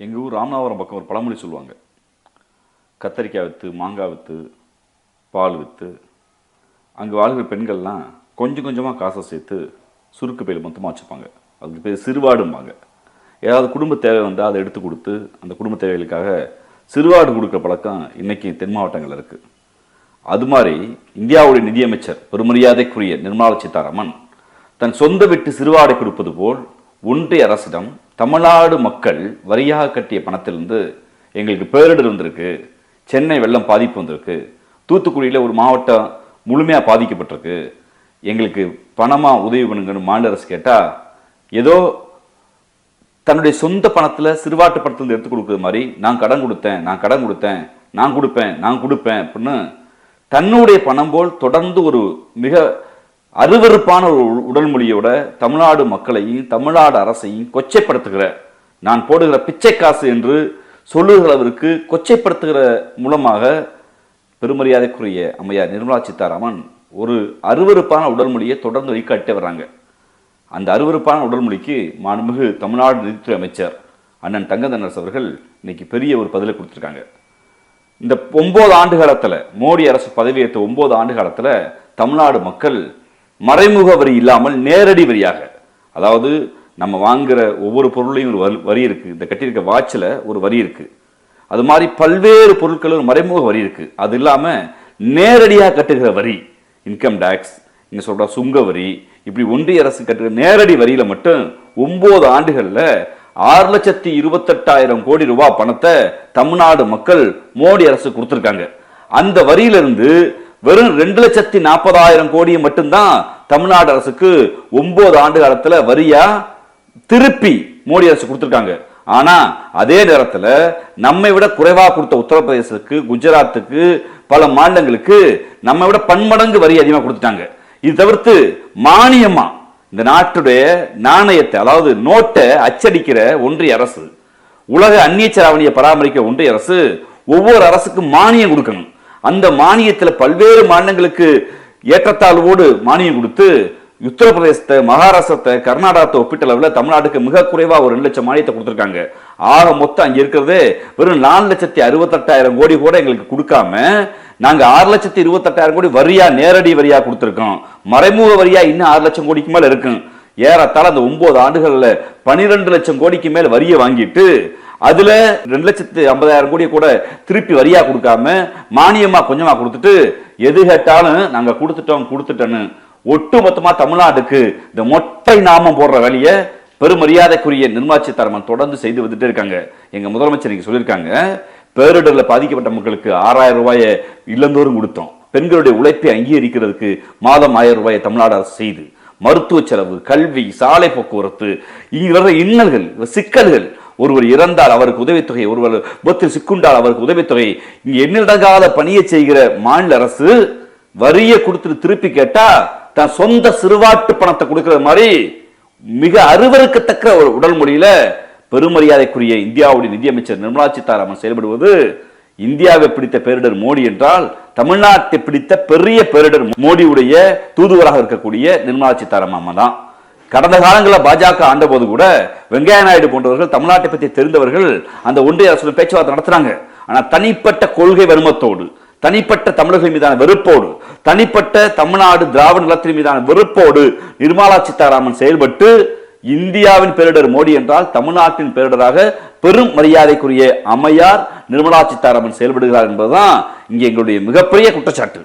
எங்கள் ஊர் ராமநாதபுரம் பக்கம் ஒரு பழமொழி சொல்லுவாங்க. கத்தரிக்காய் விற்று மாங்காய் விற்று பால் விற்று அங்கே வாழ்கிற பெண்கள்லாம் கொஞ்சம் கொஞ்சமாக காசை சேர்த்து சுருக்கு பையில் மொத்தமாக வச்சுப்பாங்க. அதுக்கு பேர் சிறுவாடும்பாங்க. ஏதாவது குடும்ப தேவை வந்தால் அதை எடுத்து கொடுத்து அந்த குடும்ப தேவைகளுக்காக சிறுவாடு கொடுக்குற பழக்கம் இன்றைக்கி தென் மாவட்டங்களில் இருக்குது அது மாதிரி இந்தியாவுடைய நிதியமைச்சர் பெருமரியாதைக்குரிய நிர்மலா சீதாராமன் தன் சொந்த விட்டு சிறுவாடை கொடுப்பது போல் ஒன்றிய அரசிடம் தமிழ்நாடு மக்கள் வரியாக கட்டிய பணத்திலிருந்து எங்களுக்கு பேரிடர் வந்திருக்கு சென்னை வெள்ளம் பாதிப்பு வந்திருக்கு தூத்துக்குடியில் ஒரு மாவட்டம் முழுமையாக பாதிக்கப்பட்டிருக்கு. எங்களுக்கு பணமாக உதவி பண்ணுங்கன்னு மாநில அரசு கேட்டால் ஏதோ தன்னுடைய சொந்த பணத்தில் சிறுவாட்டு பணத்தில் எடுத்து கொடுக்குற மாதிரி நான் கடன் கொடுத்தேன் நான் கடன் கொடுத்தேன் நான் கொடுப்பேன் நான் கொடுப்பேன் அப்படின்னு தன்னுடைய பணம் போல் தொடர்ந்து ஒரு மிக அருவருப்பான ஒரு உடல் மொழியோட தமிழ்நாடு மக்களையும் தமிழ்நாடு அரசையும் கொச்சைப்படுத்துகிற நான் போடுகிற பிச்சை காசு என்று சொல்லுகிறவருக்கு அளவிற்கு கொச்சைப்படுத்துகிற மூலமாக பெருமரியாதைக்குரிய அம்மையார் நிர்மலா சீதாராமன் ஒரு அருவருப்பான உடல் மொழியை தொடர்ந்து வைக்காட்டே வர்றாங்க அந்த அருவருப்பான உடல் மொழிக்கு மாண்புமிகு தமிழ்நாடு நிதித்துறை அமைச்சர் அண்ணன் தங்கதனரசு அவர்கள் இன்னைக்கு பெரிய ஒரு பதிலை கொடுத்துருக்காங்க. இந்த ஒம்பது ஆண்டு காலத்தில் மோடி அரசு பதவியேற்ற ஒம்பது ஆண்டு காலத்தில் தமிழ்நாடு மக்கள் மறைமுக வரி இல்லாமல் நேரடி வரியாக. அதாவது நம்ம வாங்குற ஒவ்வொரு பொருளையும் ஒரு வரி- வரி இந்த கட்டியிருக்க வாட்சில் ஒரு வரி இருக்குது அது மாதிரி பல்வேறு பொருட்களும் ஒரு மறைமுக வரி இருக்குது அது இல்லாமல் நேரடியாக கட்டுகிற வரி இன்கம் டேக்ஸ் இங்கே சொல்கிற சுங்க வரி இப்படி ஒன்றிய அரசு கட்டுகிற நேரடி வரியில் மட்டும் ஒம்பது ஆண்டுகளில் ஆறு லட்சத்தி இருபத்தெட்டாயிரம் கோடி ரூபாய் பணத்தை தமிழ்நாடு மக்கள் மோடி அரசு கொடுத்துருக்காங்க. அந்த வரியிலிருந்து வெறும் ரெண்டு லட்சத்தி நாற்பதாயிரம் கோடியை மட்டும்தான் தமிழ்நாடு அரசுக்கு ஒன்பது ஆண்டு காலத்துல வரியா திருப்பி மோடி அரசு கொடுத்துருக்காங்க. ஆனா அதே நேரத்தில் நம்மை விட குறைவாக கொடுத்த உத்தரப்பிரதேசத்துக்கு குஜராத்துக்கு பல மாநிலங்களுக்கு நம்மை விட பன்மடங்கு வரி அதிகமாக கொடுத்துட்டாங்க. இது தவிர்த்து மானியமா இந்த நாட்டுடைய நாணயத்தை அதாவது நோட்டை அச்சடிக்கிற ஒன்றிய அரசு உலக அந்நிய செலாவணியை பராமரிக்க ஒன்றிய அரசு ஒவ்வொரு அரசுக்கும் மானியம் கொடுக்கணும். அந்த மானியத்தில் பல்வேறு மாநிலங்களுக்கு ஏற்றத்தாழ்வோடு மானியம் கொடுத்து உத்தரப்பிரதேசத்தை மகாராஷ்டிரத்தை கர்நாடகத்தை ஒப்பிட்ட அளவில் தமிழ்நாட்டுக்கு மிக குறைவாக ஒரு ரெண்டு லட்சம் மானியத்தை கொடுத்துருக்காங்க. ஆக மொத்தம் அங்கே இருக்கிறதே வெறும் நாலு லட்சத்தி அறுபத்தெட்டாயிரம் கோடி கூட எங்களுக்கு கொடுக்காம நாங்கள் ஆறு லட்சத்தி இருபத்தெட்டாயிரம் கோடி வரியா நேரடி வரியா கொடுத்துருக்கோம். மறைமுக வரியா இன்னும் ஆறு லட்சம் கோடிக்கு மேலே இருக்கும். ஏறத்தாழ அந்த ஒன்பது ஆண்டுகளில் பனிரெண்டு லட்சம் கோடிக்கு மேல் வரியை வாங்கிட்டு அதுல ரெண்டு லட்சத்து ஐம்பதாயிரம் கோடியை கூட திருப்பி வரியா கொடுக்காம மானியமா கொஞ்சமா கொடுத்துட்டு எது கேட்டாலும் நாங்க கொடுத்துட்டோம் கொடுத்துட்டோன்னு. ஒட்டுமொத்தமா தமிழ்நாட்டுக்கு இந்த மொட்டை நாமம் போடுற வேலையை பெருமரியாதைக்குரிய நிர்மலா சீதாராமன் தொடர்ந்து செய்து வந்துட்டே இருக்காங்க. எங்க முதலமைச்சர் நீங்க சொல்லியிருக்காங்க பேரிடர்ல பாதிக்கப்பட்ட மக்களுக்கு ஆறாயிரம் ரூபாயை இல்லந்தோறும் கொடுத்தோம். பெண்களுடைய உழைப்பை அங்கீகரிக்கிறதுக்கு மாதம் ஆயிரம் ரூபாயை தமிழ்நாடு அரசு செய்து மருத்துவ செலவு கல்வி சாலை போக்குவரத்து இங்கே வர்ற இன்னல்கள் சிக்கல்கள் ஒருவர் இறந்தால் அவருக்கு உதவித்தொகை ஒருவர் விபத்தில் சிக்குண்டால் அவருக்கு உதவித்தொகை. இங்க எண்ணிலடங்காத பணியை செய்கிற மாநில அரசு வரியை கொடுத்துட்டு திருப்பி கேட்டா தன் சொந்த சிறுவாட்டு பணத்தை கொடுக்கிற மாதிரி மிக அருவருக்கத்தக்க ஒரு உடல் மொழியில பெருமரியாதைக்குரிய இந்தியாவுடைய நிதியமைச்சர் நிர்மலா சீதாராமன் செயல்படுவது இந்தியாவை பிடித்த பேரிடர் மோடி என்றால் தமிழ்நாட்டை பிடித்த பெரிய பேரிடர் மோடியுடைய தூதுவராக இருக்கக்கூடிய நிர்மலா சீதாராமன் தான் கடந்த காலங்களில் பாஜக ஆண்டபோது கூட வெங்கையா நாயுடு போன்றவர்கள் தமிழ்நாட்டை பற்றி தெரிந்தவர்கள் அந்த ஒன்றிய அரசுடன் பேச்சுவார்த்தை நடத்துறாங்க. ஆனா தனிப்பட்ட கொள்கை வருமத்தோடு தனிப்பட்ட தமிழர்கள் மீதான வெறுப்போடு தனிப்பட்ட தமிழ்நாடு திராவிட நிலத்தின் மீதான வெறுப்போடு நிர்மலா சீதாராமன் செயல்பட்டு இந்தியாவின் பேரிடர் மோடி என்றால் தமிழ்நாட்டின் பேரிடராக பெரும் மரியாதைக்குரிய அம்மையார் நிர்மலா சீதாராமன் செயல்படுகிறார் என்பதுதான் இங்கே எங்களுடைய மிகப்பெரிய குற்றச்சாட்டு.